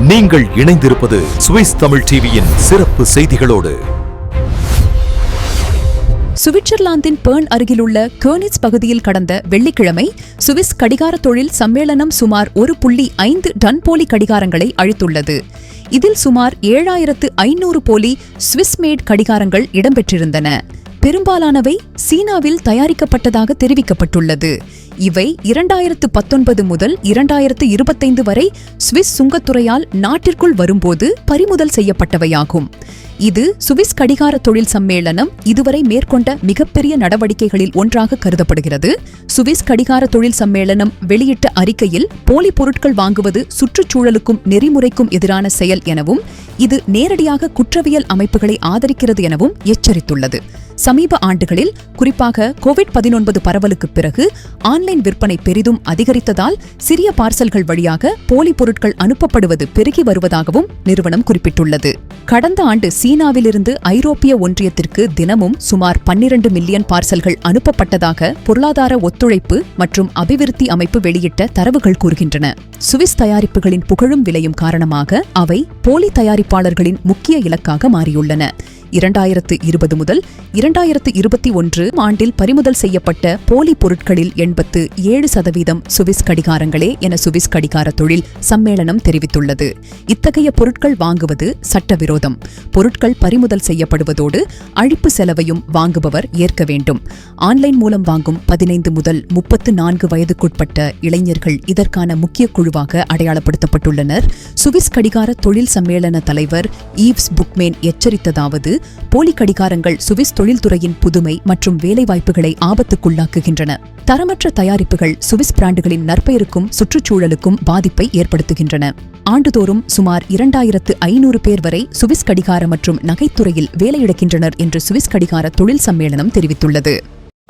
நீங்கள் இணைந்திருப்பது சுவிஸ் தமிழ் டிவியின் சிறப்பு செய்திகளோடு. சுவிட்சர்லாந்தின் பேர்ன் அருகிலுள்ள கேர்னிட்ஸ் பகுதியில் கடந்த வெள்ளிக்கிழமை சுவிஸ் கடிகார தொழில் சம்மேளனம் சுமார் ஒரு புள்ளி ஐந்து டன் போலி கடிகாரங்களை அழித்துள்ளது. இதில் சுமார் ஏழாயிரத்து ஐநூறு போலி சுவிஸ் மேட் கடிகாரங்கள் இடம்பெற்றிருந்தன. பெரும்பாலானவை சீனாவில் தயாரிக்கப்பட்டதாக தெரிவிக்கப்பட்டுள்ளது. இவை இரண்டாயிரத்து பத்தொன்பது முதல் இரண்டாயிரத்து இருபத்தைந்து வரை சுவிஸ் சுங்கத்துறையால் நாட்டிற்குள் வரும்போது பறிமுதல் செய்யப்பட்டவையாகும். இது சுவிஸ் கடிகார தொழில் சம்மேளனம் இதுவரை மேற்கொண்ட மிகப்பெரிய நடவடிக்கைகளில் ஒன்றாக கருதப்படுகிறது. சுவிஸ் கடிகார தொழில் சம்மேளனம் வெளியிட்ட அறிக்கையில் போலி பொருட்கள் வாங்குவது சுற்றுச்சூழலுக்கும் நெறிமுறைக்கும் எதிரான செயல் எனவும் இது நேரடியாக குற்றவியல் அமைப்புகளை ஆதரிக்கிறது எனவும் எச்சரித்துள்ளது. சமீப ஆண்டுகளில் குறிப்பாக கோவிட் பதினொன்பது பரவலுக்கு பிறகு ஆன்லைன் விற்பனை பெரிதும் அதிகரித்ததால் சிறிய பார்சல்கள் வழியாக போலி பொருட்கள் அனுப்பப்படுவது பெருகி வருவதாகவும் நிறுவனம் குறிப்பிட்டுள்ளது. கடந்த ஆண்டு சீனாவிலிருந்து ஐரோப்பிய ஒன்றியத்திற்கு தினமும் சுமார் பன்னிரண்டு மில்லியன் பார்சல்கள் அனுப்பப்பட்டதாக பொருளாதார ஒத்துழைப்பு மற்றும் அபிவிருத்தி அமைப்பு வெளியிட்ட தரவுகள் கூறுகின்றன. சுவிஸ் தயாரிப்புகளின் புகழும் விலையும் காரணமாக அவை போலி தயாரிப்பாளர்களின் முக்கிய இலக்காக மாறியுள்ளன. இரண்டாயிரத்து இருபது முதல் இரண்டாயிரத்து இருபத்தி ஒன்று ஆண்டில் பறிமுதல் செய்யப்பட்ட போலி பொருட்களில் எண்பத்து ஏழு சதவீதம் சுவிஸ் கடிகாரங்களே என சுவிஸ் கடிகார தொழில் சம்மேளனம் தெரிவித்துள்ளது. இத்தகைய பொருட்கள் வாங்குவது சட்டவிரோதம். பொருட்கள் பறிமுதல் செய்யப்படுவதோடு அழிப்பு செலவையும் வாங்குபவர் ஏற்க வேண்டும். ஆன்லைன் மூலம் வாங்கும் பதினைந்து முதல் முப்பத்து நான்கு வயதுக்குட்பட்ட இளைஞர்கள் இதற்கான முக்கிய குழுவாக அடையாளப்படுத்தப்பட்டுள்ளனர். சுவிஸ் கடிகார தொழில் சம்மேளன தலைவர் ஈவ்ஸ் புக்மேன் எச்சரித்ததாவது போலி கடிகாரங்கள் சுவிஸ் தொழில்துறையின் புதுமை மற்றும் வேலைவாய்ப்புகளை ஆபத்துக்குள்ளாக்குகின்றன. தரமற்ற தயாரிப்புகள் சுவிஸ் பிராண்டுகளின் நற்பெயருக்கும் சுற்றுச்சூழலுக்கும் பாதிப்பை ஏற்படுத்துகின்றன. ஆண்டுதோறும் சுமார் இரண்டாயிரத்து ஐநூறு பேர் வரை சுவிஸ் கடிகார மற்றும் நகைத்துறையில் வேலையிழக்கின்றனர் என்று சுவிஸ் கடிகார தொழில் சம்மேளனம் தெரிவித்துள்ளது.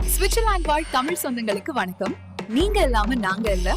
சுவிட்சர்லாந்து வாழ் தமிழ் சொந்தங்களுக்கு வணக்கம். நீங்க இல்லாம நாங்க இல்ல.